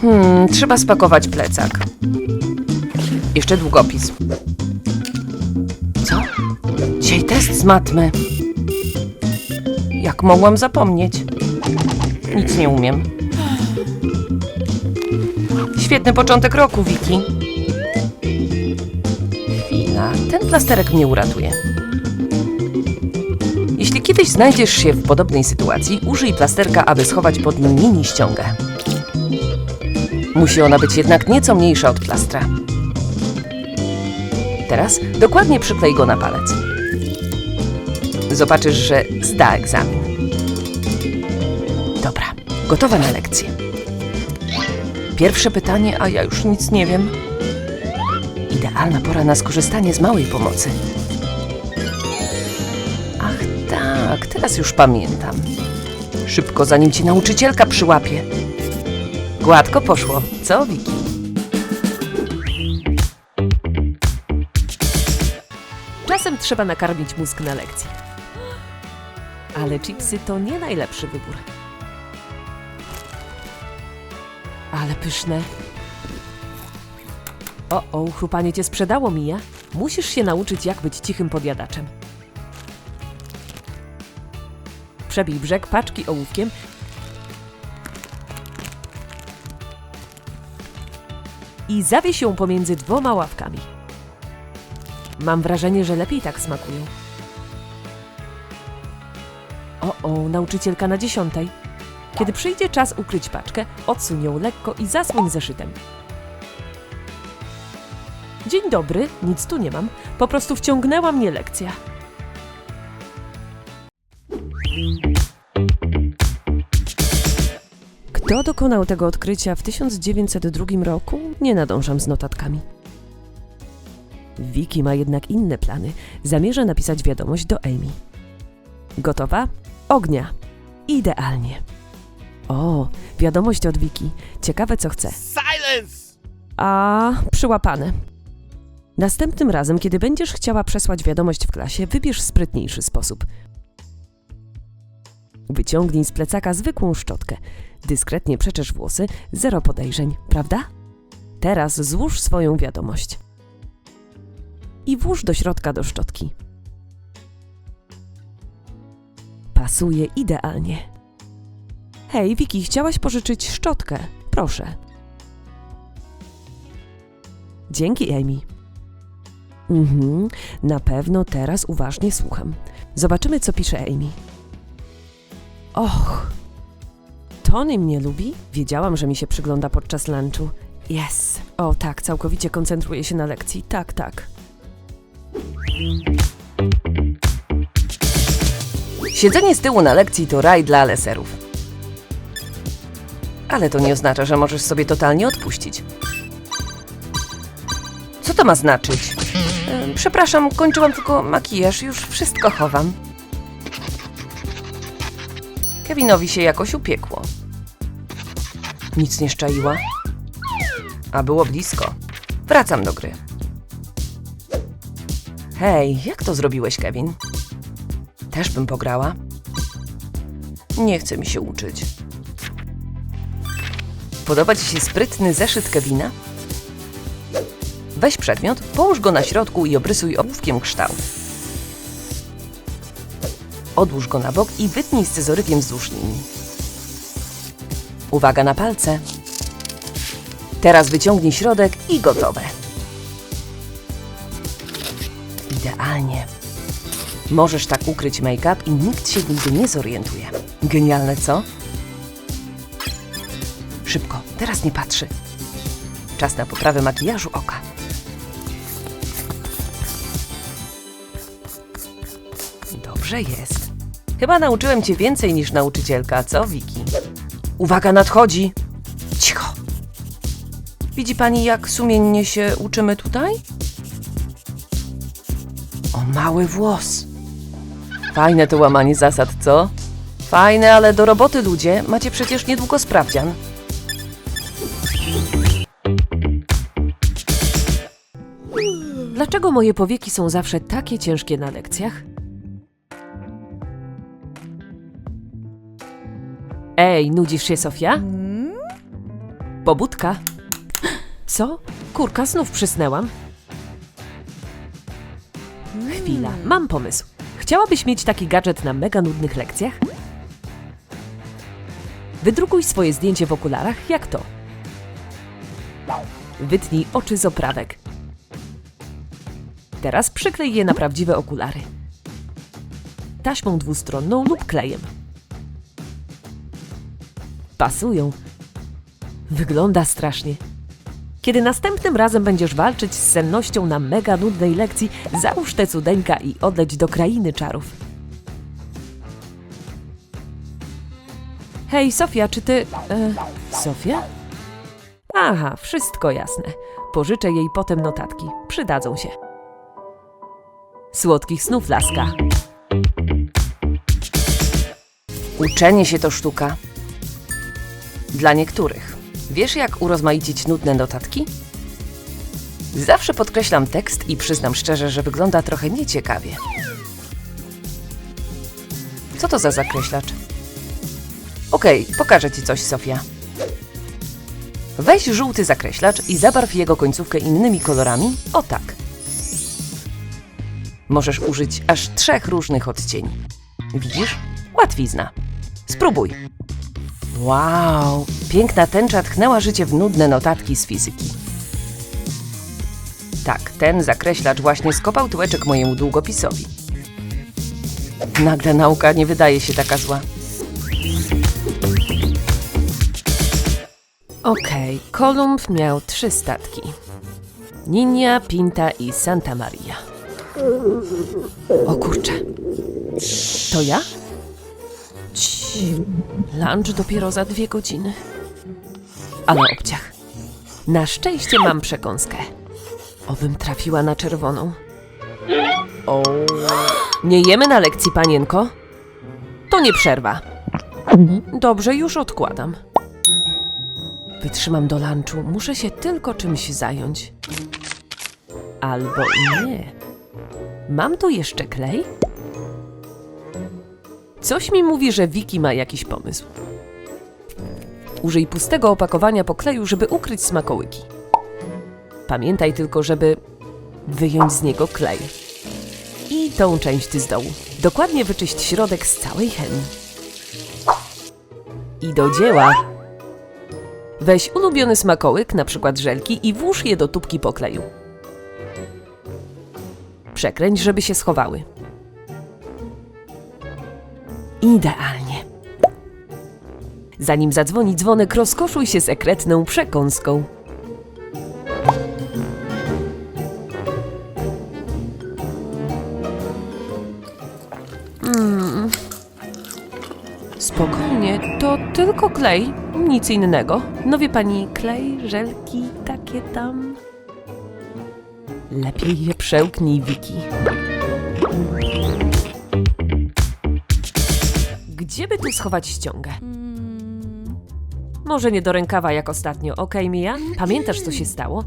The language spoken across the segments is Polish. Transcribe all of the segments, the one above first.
Hmm, trzeba spakować plecak. Jeszcze długopis. Co? Dzisiaj test z matmy. Jak mogłam zapomnieć? Nic nie umiem. Świetny początek roku, Wiki. Chwila, ten plasterek mnie uratuje. Jeśli kiedyś znajdziesz się w podobnej sytuacji, użyj plasterka, aby schować pod nim mini ściągę. Musi ona być jednak nieco mniejsza od plastra. Teraz dokładnie przyklej go na palec. Zobaczysz, że zda egzamin. Dobra, gotowa na lekcję. Pierwsze pytanie, a ja już nic nie wiem. Idealna pora na skorzystanie z małej pomocy. Ach tak, teraz już pamiętam. Szybko, zanim ci nauczycielka przyłapie. Gładko poszło, co Wiki? Czasem trzeba nakarmić mózg na lekcji. Ale chipsy to nie najlepszy wybór. Ale pyszne. O, o, chrupanie cię sprzedało, Mija. Musisz się nauczyć, jak być cichym podjadaczem. Przebij brzeg paczki ołówkiem i zawieś ją pomiędzy dwoma ławkami. Mam wrażenie, że lepiej tak smakują. O, o, nauczycielka na dziesiątej. Kiedy przyjdzie czas ukryć paczkę, odsuń ją lekko i zasłoń zeszytem. Dzień dobry, nic tu nie mam. Po prostu wciągnęła mnie lekcja. Kto dokonał tego odkrycia w 1902 roku? Nie nadążam z notatkami. Wiki ma jednak inne plany. Zamierza napisać wiadomość do Amy. Gotowa? Ognia. Idealnie. O, wiadomość od Wiki. Ciekawe co chce. Silence! A, przyłapane. Następnym razem, kiedy będziesz chciała przesłać wiadomość w klasie, wybierz sprytniejszy sposób. Wyciągnij z plecaka zwykłą szczotkę. Dyskretnie przeczesz włosy, zero podejrzeń, prawda? Teraz złóż swoją wiadomość. I włóż do środka do szczotki. Pasuje idealnie. Hej, Wiki, chciałaś pożyczyć szczotkę? Proszę. Dzięki, Amy. Mhm, na pewno teraz uważnie słucham. Zobaczymy, co pisze Amy. Och, Tony mnie lubi? Wiedziałam, że mi się przygląda podczas lunchu. Yes. O tak, całkowicie koncentruję się na lekcji. Tak, tak. Siedzenie z tyłu na lekcji to raj dla leserów. Ale to nie oznacza, że możesz sobie totalnie odpuścić. Co to ma znaczyć? Przepraszam, kończyłam tylko makijaż, już wszystko chowam. Kevinowi się jakoś upiekło. Nic nie szczaiła. A było blisko. Wracam do gry. Hej, jak to zrobiłeś, Kevin? Też bym pograła. Nie chce mi się uczyć. Podoba ci się sprytny zeszyt Kevina? Weź przedmiot, połóż go na środku i obrysuj ołówkiem kształt. Odłóż go na bok i wytnij scyzorykiem wzdłuż linii. Uwaga na palce. Teraz wyciągnij środek i gotowe. Idealnie. Możesz tak ukryć make-up i nikt się nigdy nie zorientuje. Genialne, co? Szybko, teraz nie patrzy. Czas na poprawę makijażu oka. Dobrze jest. Chyba nauczyłem cię więcej niż nauczycielka, co, Wiki? Uwaga, nadchodzi! Cicho! Widzi pani, jak sumiennie się uczymy tutaj? O mały włos. Fajne to łamanie zasad, co? Fajne, ale do roboty ludzie. Macie przecież niedługo sprawdzian. Dlaczego moje powieki są zawsze takie ciężkie na lekcjach? Ej, nudzisz się, Sofia? Pobudka. Co? Kurka, znów przysnęłam. Chwila, mam pomysł. Chciałabyś mieć taki gadżet na mega nudnych lekcjach? Wydrukuj swoje zdjęcie w okularach, jak to. Wytnij oczy z oprawek. Teraz przyklej je na prawdziwe okulary. Taśmą dwustronną lub klejem. Pasują. Wygląda strasznie. Kiedy następnym razem będziesz walczyć z sennością na mega nudnej lekcji, załóż tę cudeńka i odleć do krainy czarów. Hej, Sofia, czy ty... E, Sofia? Aha, wszystko jasne. Pożyczę jej potem notatki. Przydadzą się. Słodkich snów, laska. Uczenie się to sztuka. Dla niektórych. Wiesz, jak urozmaicić nudne notatki? Zawsze podkreślam tekst i przyznam szczerze, że wygląda trochę nieciekawie. Co to za zakreślacz? Okej, pokażę ci coś, Sofia. Weź żółty zakreślacz i zabarw jego końcówkę innymi kolorami, o tak. Możesz użyć aż trzech różnych odcieni. Widzisz? Łatwizna. Spróbuj. Wow, piękna tęcza tchnęła życie w nudne notatki z fizyki. Tak, ten zakreślacz właśnie skopał tyłeczek mojemu długopisowi. Nagle nauka nie wydaje się taka zła. Okej, Kolumb miał trzy statki. Ninia, Pinta i Santa Maria. O kurczę. To ja? Lunch dopiero za dwie godziny. Ale obciach. Na szczęście mam przekąskę. Obym trafiła na czerwoną. O. Nie jemy na lekcji, panienko? To nie przerwa. Dobrze, już odkładam. Wytrzymam do lunchu. Muszę się tylko czymś zająć. Albo nie. Mam tu jeszcze klej? Coś mi mówi, że Wiki ma jakiś pomysł. Użyj pustego opakowania po kleju, żeby ukryć smakołyki. Pamiętaj tylko, żeby wyjąć z niego klej. I tą część z dołu. Dokładnie wyczyść środek z całej chemii. I do dzieła. Weź ulubiony smakołyk, na przykład żelki, i włóż je do tubki po kleju. Przekręć, żeby się schowały. Idealnie. Zanim zadzwoni dzwonek, rozkoszuj się sekretną przekąską. Mm. Spokojnie, to tylko klej, nic innego. No wie pani, klej, żelki, takie tam. Lepiej je przełknij, Wiki. Gdzie by tu schować ściągę? Może nie do rękawa jak ostatnio, okej, Mija? Pamiętasz, co się stało?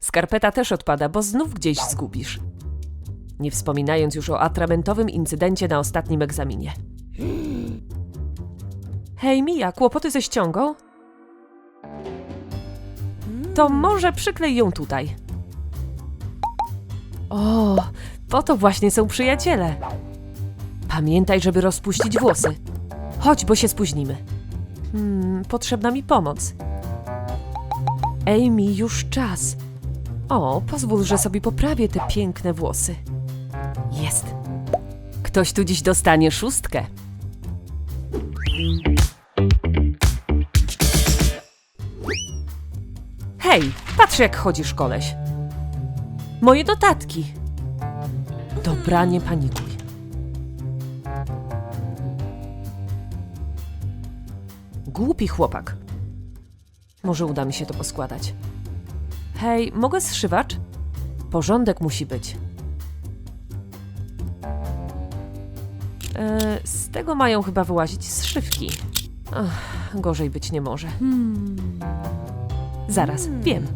Skarpeta też odpada, bo znów gdzieś zgubisz. Nie wspominając już o atramentowym incydencie na ostatnim egzaminie. Hej, Mija, kłopoty ze ściągą? To może przyklej ją tutaj. O, po to właśnie są przyjaciele. Pamiętaj, żeby rozpuścić włosy. Chodź, bo się spóźnimy. Hmm, potrzebna mi pomoc. Amy, już czas. O, pozwól, że sobie poprawię te piękne włosy. Jest. Ktoś tu dziś dostanie szóstkę. Hej, patrz jak chodzisz, koleś. Moje notatki. Dobra, nie panikuj. Głupi chłopak. Może uda mi się to poskładać. Hej, mogę zszywacz? Porządek musi być. E, z tego mają chyba wyłazić zszywki. Ach, gorzej być nie może. Zaraz, wiem.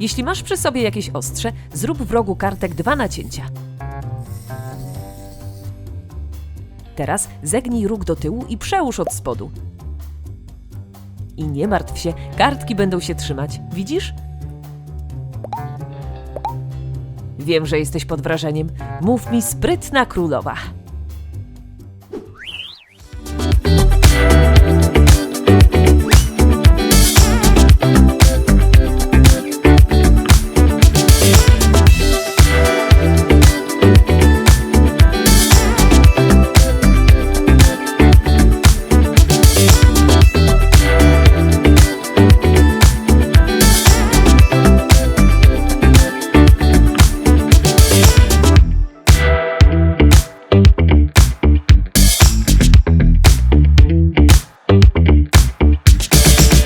Jeśli masz przy sobie jakieś ostrze, zrób w rogu kartek dwa nacięcia. Teraz zegnij róg do tyłu i przełóż od spodu. I nie martw się, kartki będą się trzymać. Widzisz? Wiem, że jesteś pod wrażeniem. Mów mi sprytna królowa.